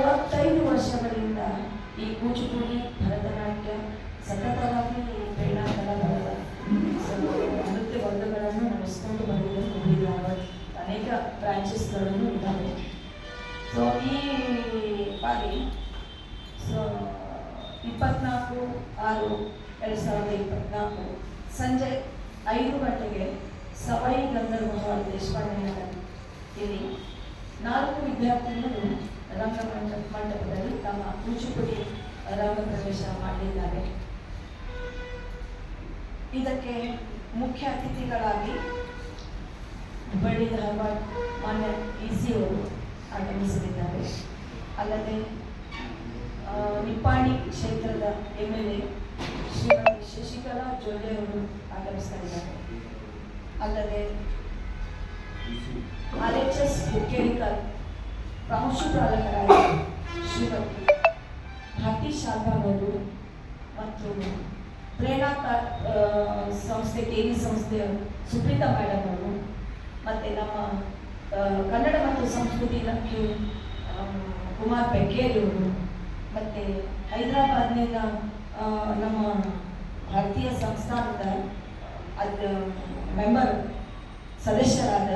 ಮೂವತ್ತೈದು ವರ್ಷಗಳಿಂದ ಈ ಕೂಚಿಪುಡಿ ಭರತನಾಟ್ಯ ಸತತವಾಗಿ ಬರದ ನೃತ್ಯ ವರ್ಗಗಳನ್ನು ನಡೆಸಿಕೊಂಡು ಬಂದಿದ್ದು ಅನೇಕ ಬ್ರಾಂಚಸ್ಗಳನ್ನು ಇದ್ದಾವೆ ಸೊ ಈ ಬಾರಿ ಸೊ ಇಪ್ಪತ್ನಾಲ್ಕು ಆರು ಎರಡು ಸಾವಿರದ ಇಪ್ಪತ್ನಾಲ್ಕು ಸಂಜೆ ಐದು ಗಂಟೆಗೆ ಸವಾಯಿ ಗಂಧರ್ವ ದೇಶಪಾಂಡೆ ಇಲ್ಲಿ ನಾಲ್ಕು ವಿದ್ಯಾರ್ಥಿನಿಯರು ರಂಗಮಂಡ ಮಂಟಪದಲ್ಲಿ ತಮ್ಮ ರಂಗ ಪ್ರವೇಶ ಮಾಡಲಿದ್ದಾರೆ ಇದಕ್ಕೆ ಮುಖ್ಯ ಅತಿಥಿಗಳಾಗಿ ಹುಬ್ಬಳ್ಳಿ ಧಾರವಾಡ ಮಾನ್ಯ ಇ ಆಗಮಿಸಲಿದ್ದಾರೆ. ಅಲ್ಲದೆ ನಿಪ್ಪಾಣಿ ಕ್ಷೇತ್ರದ M L A Shrimati Shashikala Jolle ಅವರು ಆಗಮಿಸ್ತಾ ಇದ್ದಾರೆ ಅಲ್ಲದೆ ಆರ್ ಎಚ್ ಎಸ್ ಹುಕ್ಕೇರಿಕರ್ ಪ್ರಾಂಶುಪಾಲಕರಾದ ಶ್ರೀಮತಿ ಭಾರತಿ ಶಾಲ್ಬಾಗ್ ಮತ್ತು ಪ್ರೇರಣಾ ಸಂಸ್ಥೆ ಕೆ ವಿ ಸಂಸ್ಥೆಯ ಸುಪ್ರೀತಾ ಮೇಡಮ್ ಅವರು, ಮತ್ತು ನಮ್ಮ ಕನ್ನಡ ಮತ್ತು ಸಂಸ್ಕೃತಿ ಇಲಾಖೆ ಕುಮಾರ್ ಬೆಕ್ಕೇರಿ ಮತ್ತೆ ಹೈದರಾಬಾದ್ನಿಂದ ನಮ್ಮ ಭಾರತೀಯ ಸಂಸ್ಥಾನದ, ಅದ ಮೆಂಬರ್ ಸದಸ್ಯರಾದ